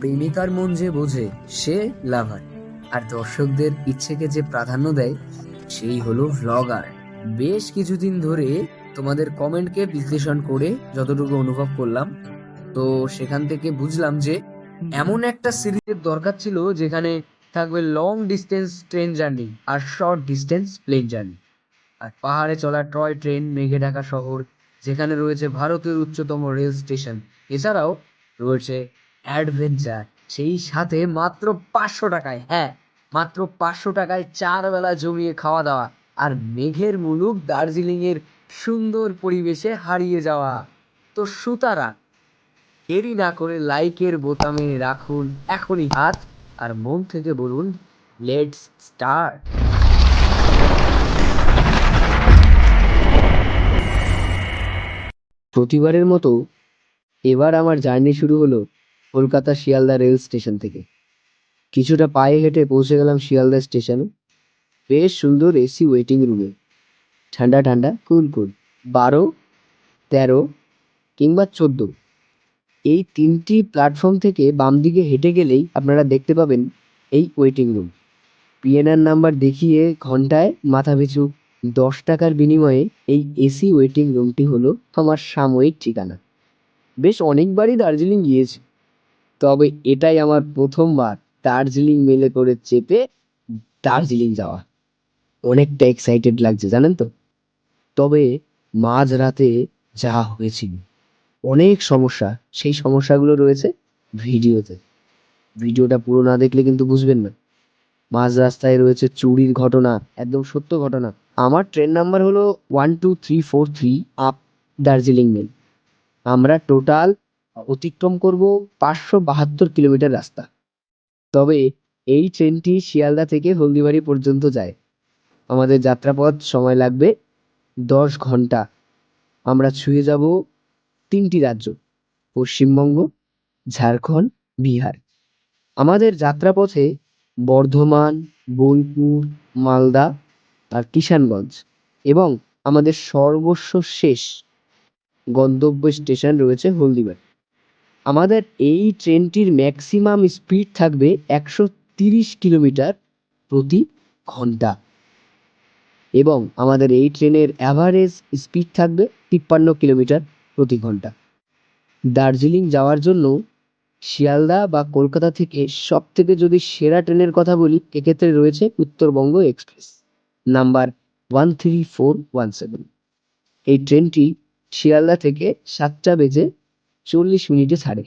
প্রেমিকার মন যে বোঝে, সে লাভার। আর দর্শকদের ইচ্ছেকে যে প্রাধান্য দেয়, সেই হলো ভ্লগার বেশ কিছুদিন ধরে তোমাদের কমেন্টকে বিশ্লেষণ করে যতটুকু অনুভব করলাম, তো সেখান থেকে বুঝলাম যে এমন একটা সিরিজের দরকার ছিল যেখানে থাকবে লং ডিস্টেন্স ট্রেন জার্নি আর শর্ট ডিস্টেন্স প্লেন জার্নি আর পাহাড়ে চলা টয় ট্রেন মেঘে ঢাকা শহর, যেখানে রয়েছে ভারতের উচ্চতম রেল স্টেশন এছাড়াও রয়েছে অ্যাডভেঞ্চার। সেই সাথে মাত্র পাঁচশো টাকায় হ্যাঁ মাত্র পাঁচশো টাকায় চার বেলা জমিয়ে খাওয়া দাওয়া আর মেঘের মুলুক দার্জিলিংয়ের সুন্দর পরিবেশে হারিয়ে যাওয়া। তো সুতরাং, দেরি না করে লাইকের বোতামে রাখুন এখনই হাত আর মন থেকে বলুন লেটস স্টার্ট প্রতিবারের মতো এবার আমার জার্নি শুরু হলো। কলকাতা শিয়ালদা রেল স্টেশন থেকে। কিছুটা পায়ে হেঁটে পৌঁছে গেলাম শিয়ালদা স্টেশনে। বেশ সুন্দর এসি ওয়েটিং রুমে। ঠান্ডা ঠান্ডা, কুল কুল। বারো, তেরো কিংবা চোদ্দ। এই তিনটি প্ল্যাটফর্ম থেকে বাম দিকে হেঁটে গেলেই আপনারা দেখতে পাবেন এই ওয়েটিং রুম পিএনআর নাম্বার দেখিয়ে ঘন্টায় মাথা পিছু দশ টাকার বিনিময়ে এই এসি ওয়েটিং রুমটি হলো আমার সাময়িক ঠিকানা। বেশ অনেকবারই দার্জিলিং গিয়েছি। তবে এটাই আমার প্রথমবার দার্জিলিং মেলে করে চেপে দার্জিলিং যাওয়া। অনেকটা এক্সাইটেড লাগছে, জানেন তো? তবে মাঝরাতে যা হয়েছিল, অনেক সমস্যা, সেই সমস্যাগুলো রয়েছে ভিডিওতে। ভিডিওটা পুরো না দেখলে কিন্তু বুঝবেন না। মাঝ রাস্তায় রয়েছে চুরির ঘটনা, একদম সত্য ঘটনা। আমার ট্রেন নাম্বার হলো one two three four three up Darjeeling mail আমরা টোটাল অতিক্রম করব পাঁচশো বাহাত্তর কিলোমিটার রাস্তা। তবে এই ট্রেনটি শিয়ালদা থেকে হলদিবাড়ি পর্যন্ত যায়। আমাদের যাত্রাপথ সময় লাগবে দশ ঘণ্টা। আমরা ছুঁয়ে যাব তিনটি রাজ্য, পশ্চিমবঙ্গ, ঝাড়খণ্ড, বিহার। আমাদের যাত্রাপথে বর্ধমান, বোলপুর, মালদা আর কিষানগঞ্জ এবং আমাদের সর্বস্ব শেষ গন্তব্য স্টেশন রয়েছে হলদিবাড়ি। আমাদের এই ট্রেনটির ম্যাক্সিমাম স্পিড থাকবে একশো তিরিশ কিলোমিটার প্রতি ঘণ্টা। এবং আমাদের এই ট্রেনের অ্যাভারেজ স্পিড থাকবে তিপ্পান্ন কিলোমিটার প্রতি ঘণ্টা। দার্জিলিং যাওয়ার জন্য শিয়ালদা বা কলকাতা থেকে সব থেকে যদি সেরা ট্রেনের কথা বলি, এক্ষেত্রে রয়েছে Uttarbanga express number one three four one seven এই ট্রেনটি শিয়ালদা থেকে সাতটা বেজে চল্লিশ মিনিটে ছাড়ে।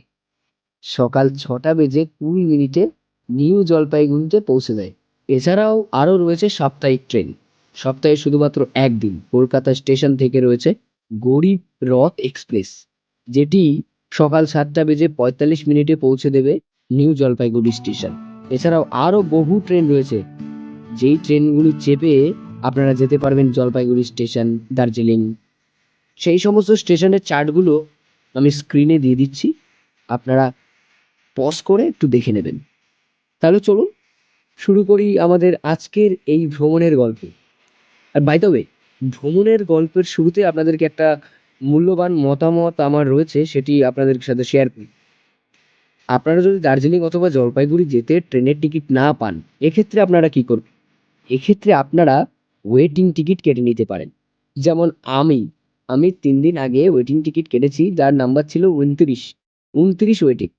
সকাল ছটা বেজে কুড়ি মিনিটে নিউ জলপাইগুড়িতে পৌঁছে দেয় এছাড়াও আরও রয়েছে সাপ্তাহিক ট্রেন। সপ্তাহে শুধুমাত্র একদিন কলকাতা স্টেশন থেকে রয়েছে গরিব রথ এক্সপ্রেস, যেটি সকাল সাতটা বেজে পঁয়তাল্লিশ মিনিটে পৌঁছে দেবে নিউ জলপাইগুড়ি স্টেশন। এছাড়াও আরও বহু ট্রেন রয়েছে। যেই ট্রেনগুলি চেপে আপনারা যেতে পারবেন জলপাইগুড়ি স্টেশন, দার্জিলিং, সেই সমস্ত স্টেশনের চার্টগুলো আমি স্ক্রিনে দিয়ে দিচ্ছি। আপনারা পজ করে একটু দেখে নেবেন। তাহলে চলুন, শুরু করি আমাদের আজকের এই ভ্রমণের গল্প। আর বাই দ্য ওয়ে ভ্রমণের গল্পের শুরুতে আপনাদেরকে একটা মূল্যবান মতামত আমার রয়েছে, সেটি আপনাদের সাথে শেয়ার করি। আপনারা যদি দার্জিলিং অথবা জলপাইগুড়ি যেতে ট্রেনের টিকিট না পান, এক্ষেত্রে আপনারা কী করবেন? এক্ষেত্রে আপনারা ওয়েটিং টিকিট কেটে নিতে পারেন। যেমন আমি আমি তিন দিন আগে ওয়েটিং টিকিট কেটেছি, যার নাম্বার ছিল উনত্রিশ উনত্রিশ ওয়েটিং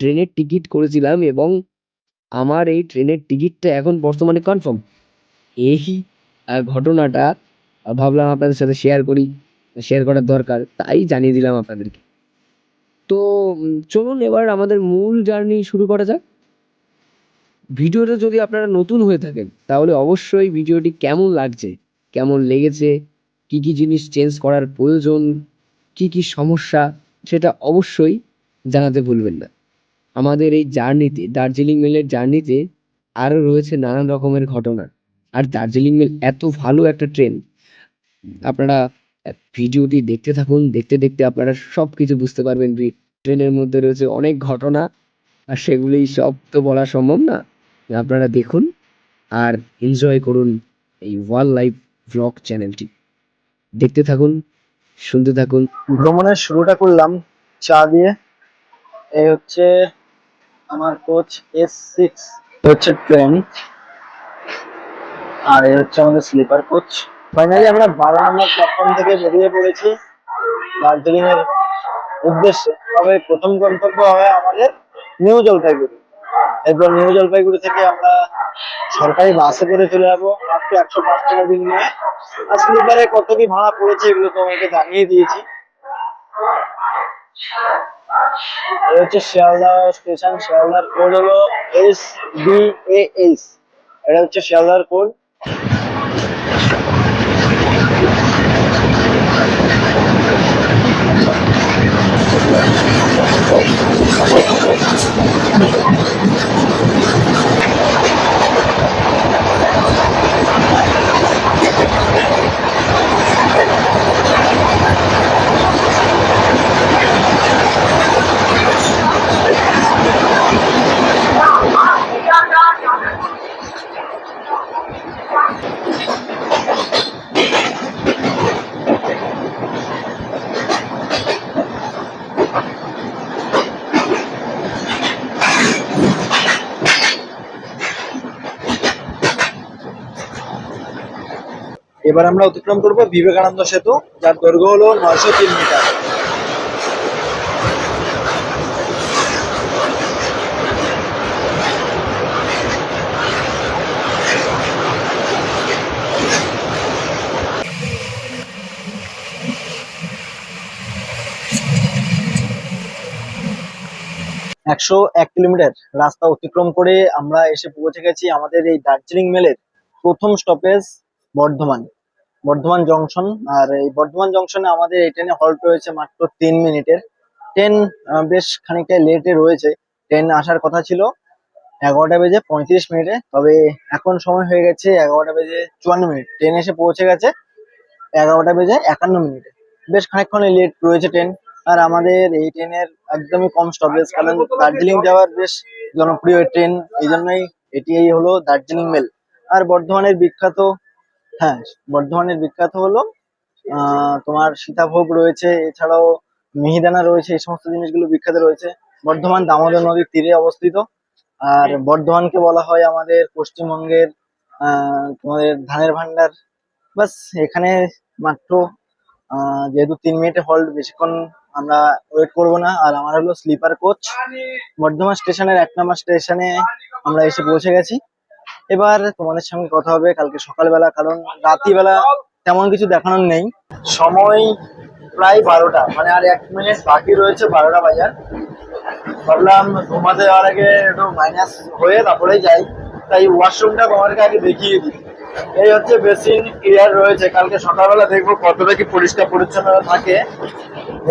ট্রেনের টিকিট করেছিলাম এবং আমার এই ট্রেনের টিকিটটা এখন বর্তমানে কনফার্ম এই ঘটনাটা ভাবলাম আপনাদের সাথে শেয়ার করি শেয়ার করার দরকার, তাই জানিয়ে দিলাম আপনাদেরকে। তো চলুন এবার আমাদের মূল জার্নি শুরু করা যাক। ভিডিওটা যদি আপনারা নতুন হয়ে থাকেন, তাহলে অবশ্যই ভিডিওটি কেমন লাগছে, কেমন লেগেছে কি কি জিনিস চেঞ্জ করার প্রয়োজন, কি কি সমস্যা, সেটা অবশ্যই জানাতে ভুলবেন না। আমাদের এই জার্নিতে দার্জিলিং মেলের জার্নিতে আরও রয়েছে নানান রকমের ঘটনা। আর দার্জিলিং মেল এত ভালো একটা ট্রেন আপনারা ভিডিওটি দেখতে থাকুন, দেখতে দেখতে আপনারা সব কিছু বুঝতে পারবেন ট্রেনের মধ্যে রয়েছে অনেক ঘটনা। আর সেগুলি সব তো বলা সম্ভব না। আপনারা দেখুন আর এনজয় করুন এই ওয়ার্ল্ড লাইফ ভ্লগ চ্যানেলটি দেখতে থাকুন, শুনতে থাকুন। ভ্রমণের শুরুটা করলাম চা দিয়ে। এই হচ্ছে আমার কোচ এস সিক্স হচ্ছে ট্রেন। আর এ হচ্ছে আমাদের স্লিপার কোচ। ফাইনালি আমরা বারো নম্বর প্ল্যাটফর্ম থেকে বেরিয়ে পড়েছি। দার্জিলিং এর উদ্দেশ্যে। তবে প্রথম গন্তব্য হবে আমাদের নিউ জলপাইগুড়ি। এরপর নিউ জলপাইগুড়ি থেকে আমরা সরকারি বাসে করে চলে যাব মাত্র একশো পাঁচ টাকা দিন নিয়ে। আর স্লিপারে কত কি ভাড়া পড়েছে এগুলো তোমাকে জানিয়ে দিয়েছি। হচ্ছে শিয়ালদা স্টেশন, শিয়ালদার কোড হলো এস বি এ এস এটা হচ্ছে শিয়ালদার কোড এবার আমরা অতিক্রম করব বিবেকানন্দ সেতু, যার দৈর্ঘ্য হলো নয়শো তিন মিটার। একশো এক কিলোমিটার রাস্তা অতিক্রম করে আমরা এসে পৌঁছে গেছি আমাদের এই দার্জিলিং মেলের প্রথম স্টপেজ বর্ধমান। বর্ধমান জংশন, আর এই বর্ধমান জংশনে আমাদের এই ট্রেনে হল্ট রয়েছে মাত্র তিন মিনিটের। ট্রেন বেশ খানিকটা লেটে রয়েছে। ট্রেন আসার কথা ছিল এগারোটা বেজে পঁয়ত্রিশ মিনিটে, তবে এখন সময় হয়ে গেছে এগারোটা বেজে চুয়ান্ন মিনিট। ট্রেন এসে পৌঁছে গেছে এগারোটা বেজে একান্ন মিনিটে। বেশ খানিকক্ষণ লেট রয়েছে ট্রেন আর আমাদের এই ট্রেনের একদমই কম স্টপেজ কারণ দার্জিলিং যাওয়ার বেশ জনপ্রিয় ট্রেন এই জন্যই এটি হলো দার্জিলিং মেল আর বর্ধমানের বিখ্যাত হ্যাঁ বর্ধমানের বিখ্যাত হলো তোমার সীতাভোগ রয়েছে, এছাড়াও মিহিদানা রয়েছে, এই সমস্ত জিনিসগুলো বিখ্যাত রয়েছে। বর্ধমান দামোদর নদীর তীরে অবস্থিত। আর বর্ধমানকে বলা হয় আমাদের পশ্চিমবঙ্গের তোমাদের ধানের ভান্ডার বাস এখানে মাত্র যেহেতু তিন মিনিটে হল্ট বেশিক্ষণ আমরা ওয়েট করব না। আর আমার হলো স্লিপার কোচ বর্ধমান স্টেশনের এক নম্বর স্টেশনে আমরা এসে পৌঁছে গেছি। এবার তোমাদের সঙ্গে কথা হবে কালকে সকালবেলা, কারণ রাত্রিবেলা তেমন কিছু দেখানোর নেই। সময় প্রায় বারোটা মানে আর এক মিনিট বাকি রয়েছে বারোটা বাজার। ভাবলাম ঘুমাতে যাওয়ার আগে একটু মাইনাস হয়ে তারপরেই যাই। তাই ওয়াশরুমটা তোমাদেরকে আগে দেখিয়ে দিই। এই হচ্ছে বেসিন ক্লিয়ার রয়েছে। কালকে সকালবেলা দেখব কতটা কি পরিষ্কার পরিচ্ছন্ন থাকে।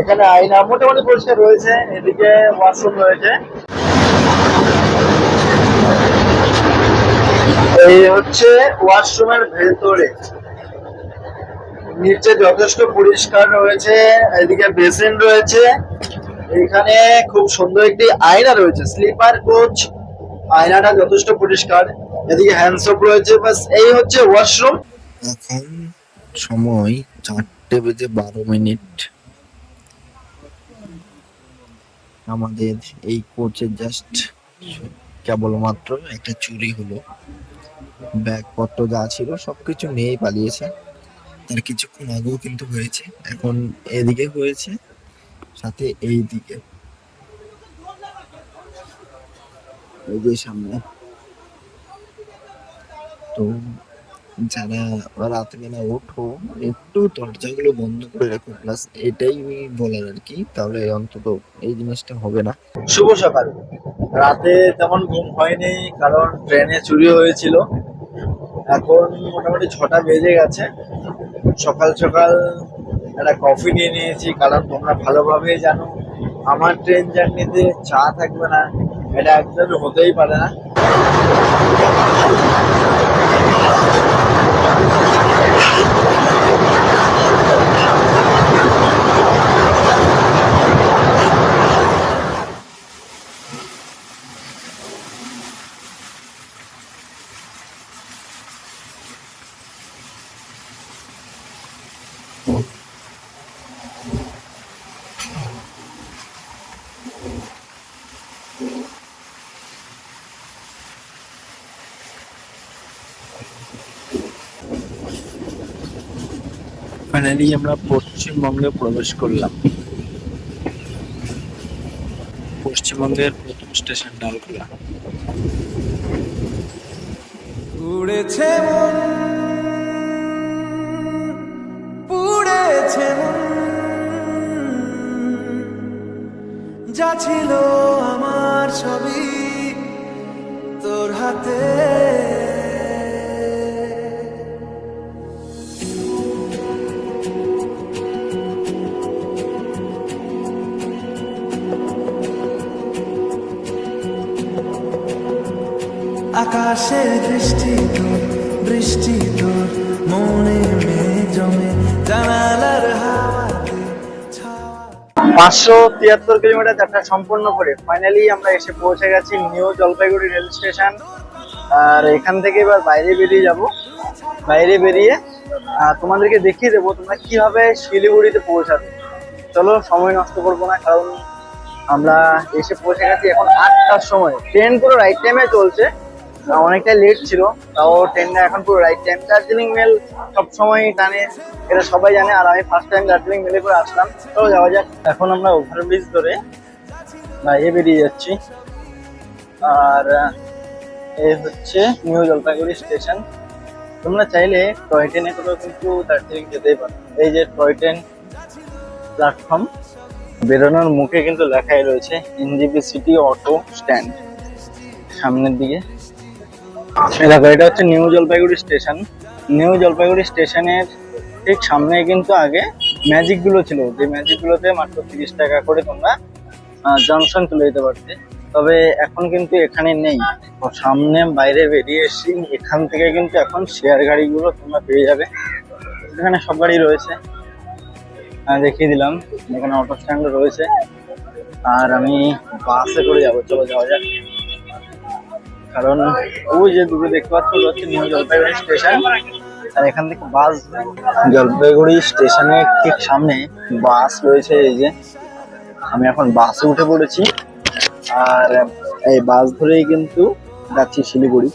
এখানে আয়না মোটামুটি পরিষ্কার রয়েছে, এদিকে ওয়াশরুম রয়েছে। এই হচ্ছে ওয়াশরুমের ভেতরে। নিচে যথেষ্ট পরিষ্কার রয়েছে, এদিকে বেসিন রয়েছে। এখানে খুব সুন্দর একটি আয়না রয়েছে, স্লিপার কোচ, আয়নাটা যথেষ্ট পরিষ্কার। এদিকে হ্যান্ডসপ রয়েছে, বাস এই হচ্ছে ওয়াশরুম। এখন সময় চারটে বেজে বারো মিনিট। আমাদের এই কোচে জাস্ট কেবলমাত্র একটা চুরি হলো। ব্যাগপত্র যা ছিল সবকিছু নিয়েই পালিয়েছে। তার কিছুক্ষণ আগেও কিন্তু হয়েছে, এখন এদিকে হয়েছে, সাথে এই দিকে। সামনে। তো যারা রাত্রিবেলা ওঠো, একটু দরজাগুলো বন্ধ করে রাখো। প্লাস এটাই বলার আর কি, তাহলে অন্তত এই জিনিসটা হবে না। শুভ সকাল। রাতে তেমন ঘুম হয়নি, কারণ ট্রেনে চুরি হয়েছিল। এখন মোটামুটি ছটা বেজে গেছে। সকাল সকাল একটা কফি নিয়ে নিয়েছি, কারণ তোমরা ভালোভাবে জানো, আমার ট্রেন জার্নিতে চা থাকবে না, এটা একদম হতেই পারে না। ফাইনালি আমরা পশ্চিমবঙ্গে প্রবেশ করলাম। পশ্চিমবঙ্গের প্রথম স্টেশন ডালখোলা। উড়েছে পুড়েছে যা ছিল আমার ছবি তোর হাতে। দৃষ্টি তোর বৃষ্টি তোর মনে জমে জানালার পাঁচশো তিয়াত্তর কিলোমিটার যাত্রা সম্পন্ন করে ফাইনালি আমরা এসে পৌঁছে গেছি নিউ জলপাইগুড়ি রেল স্টেশন। আর এখান থেকে এবার বাইরে বেরিয়ে যাব। বাইরে বেরিয়ে তোমাদেরকে দেখিয়ে দেবো তোমরা কীভাবে শিলিগুড়িতে পৌঁছাবে। চলো, সময় নষ্ট করব না, কারণ আমরা এসে পৌঁছে গেছি এখন আটটার সময়। ট্রেন পুরো রাইট টাইমে চলছে। আহ, অনেকটা লেট ছিল তাও ট্রেনটা এখন পুরো রাইট টাইম দার্জিলিং মেল সবসময় টানে এটা সবাই জানে আর আমি ফার্স্ট টাইম দার্জিলিং মেলে করে আসলাম। চলো যাওয়া যাক এখন আমরা ওভারব্রিজ ধরে বাইরে বেরিয়ে যাচ্ছি। আর এই হচ্ছে নিউ জলপাইগুড়ি স্টেশন তোমরা চাইলে টয় ট্রেনে করেও কিন্তু দার্জিলিং যেতেই পারো। এই যে টয় ট্রেন প্ল্যাটফর্ম বেরোনোর মুখে কিন্তু লেখাই রয়েছে এনজিপি সিটি অটো স্ট্যান্ড সামনের দিকে। দেখো, এটা হচ্ছে new Jalpaiguri station. New Jalpaiguri স্টেশনের ঠিক সামনে কিন্তু আগে ম্যাজিকগুলো ছিল। যে ম্যাজিক গুলোতে মাত্র তিরিশ টাকা করে তোমরা জংশন তুলে যেতে পারতে। তবে এখন কিন্তু এখানে নেই। সামনে বাইরে বেরিয়ে এসে এখান থেকে কিন্তু এখন শেয়ার গাড়িগুলো তোমরা পেয়ে যাবে। এখানে সব গাড়ি রয়েছে। দেখিয়ে দিলাম। এখানে অটো স্ট্যান্ড রয়েছে। আর আমি বাসে করে যাব। চলো যাওয়া যাক। কারণ ওই যে দূরে দেখতে পাচ্ছ হচ্ছে নিউ জলপাইগুড়ি স্টেশন। আর এখান থেকে বাস জলপাইগুড়ি স্টেশনের ঠিক সামনে বাস রয়েছে, এই যে। আমি এখন বাসে উঠে পড়েছি। আর এই বাস ধরেই কিন্তু যাচ্ছি শিলিগুড়ি।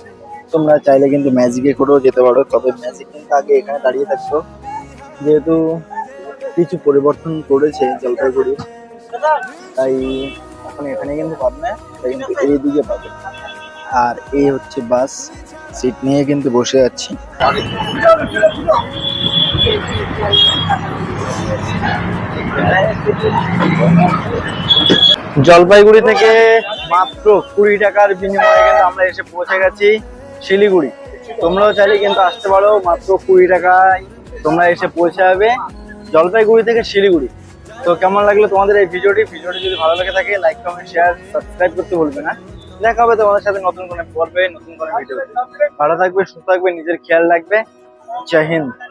তোমরা চাইলে কিন্তু ম্যাজিকে করেও যেতে পারো, তবে ম্যাজিক কিন্তু আগে এখানে দাঁড়িয়ে থাকতো। যেহেতু কিছু পরিবর্তন করেছে জলপাইগুড়ি, তাই এখন এখানে কিন্তু পাবে না কিন্তু পাবে। আর এই হচ্ছে বাস সিট নিয়ে কিন্তু বসে আছি। জলপাইগুড়ি থেকে মাত্র কুড়ি টাকার বিনিময়ে কিন্তু আমরা এসে পৌঁছে গেছি শিলিগুড়ি। তোমরাও চাইলে কিন্তু আসতে পারো, মাত্র কুড়ি টাকায় তোমরা এসে পৌঁছে যাবে জলপাইগুড়ি থেকে শিলিগুড়ি। তো কেমন লাগল তোমাদের এই ভিডিওটি? ভিডিওটি যদি ভালো লেগে থাকে লাইক কমেন্ট শেয়ার সাবস্ক্রাইব করতে ভুলবে না। দেখা হবে তোমাদের সাথে নতুন কোনো পর্বে নতুন কোনো ভিডিও ভালো থাকবে, সুস্থ থাকবে, নিজের খেয়াল রাখবে। জয় হিন্দ।